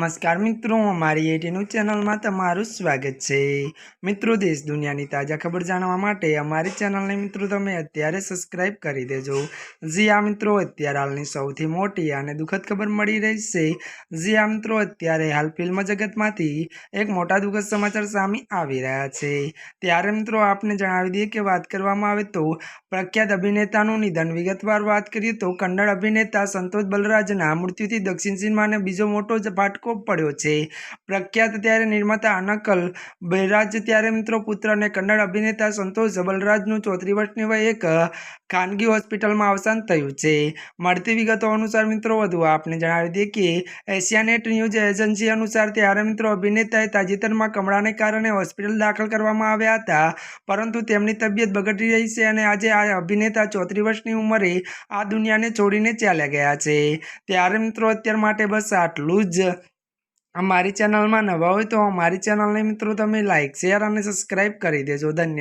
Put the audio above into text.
નમસ્કાર મિત્રો, અમારી એટીનું ચેનલમાં તમારું સ્વાગત છે. મિત્રો, દેશ દુનિયાની તાજા ખબર જાણવા માટે અમારી ચેનલને મિત્રો તમે અત્યારે સબસ્ક્રાઇબ કરી દેજો. જી આ મિત્રો, અત્યારે હાલની સૌથી મોટી અને દુઃખદ ખબર મળી રહી છે. જી આ મિત્રો, અત્યારે હાલ ફિલ્મ જગતમાંથી એક મોટા દુઃખદ સમાચાર સામે આવી રહ્યા છે. ત્યારે, મિત્રો, આપને જણાવી દઈએ કે વાત કરવામાં આવે તો પ્રખ્યાત અભિનેતાનું નિધન વિગતવાર વાત કરીએ તો કન્નડ અભિનેતા સંતોષ બલરાજના મૃત્યુથી દક્ષિણ સિનેમાને બીજો મોટો જ ફાટકો પડ્યો છે. પ્રખ્યાત ત્યારે નિર્માતા અનકલ બૈરાજ ત્યારે મિત્રો પુત્ર અને કન્નડ અભિનેતા સંતોષ જબલરાજનું ચોત્રી વર્ષની વયે એક ખાનગી હોસ્પિટલમાં અવસાન થયું છે. મળતી વિગતો અનુસાર મિત્રો વધુ આપને જણાવી દઈએ કે એશિયાનેટ ન્યૂઝ એજન્સી અનુસાર ત્યારે મિત્રો અભિનેતાએ તાજેતરમાં કમળાને કારણે હોસ્પિટલ દાખલ કરવામાં આવ્યા હતા, પરંતુ તેમની તબિયત બગડી રહી છે અને આજે આ અભિનેતા ચોત્રી વર્ષની ઉંમરે આ દુનિયાને છોડીને ચાલ્યા ગયા છે. ત્યારે મિત્રો અત્યાર માટે બસ આટલું જ. અમારી ચેનલમાં નવા હોય તો અમારી ચેનલને મિત્રો તમે લાઇક શેર અને સબસ્ક્રાઈબ કરી દેજો. ધન્યવાદ.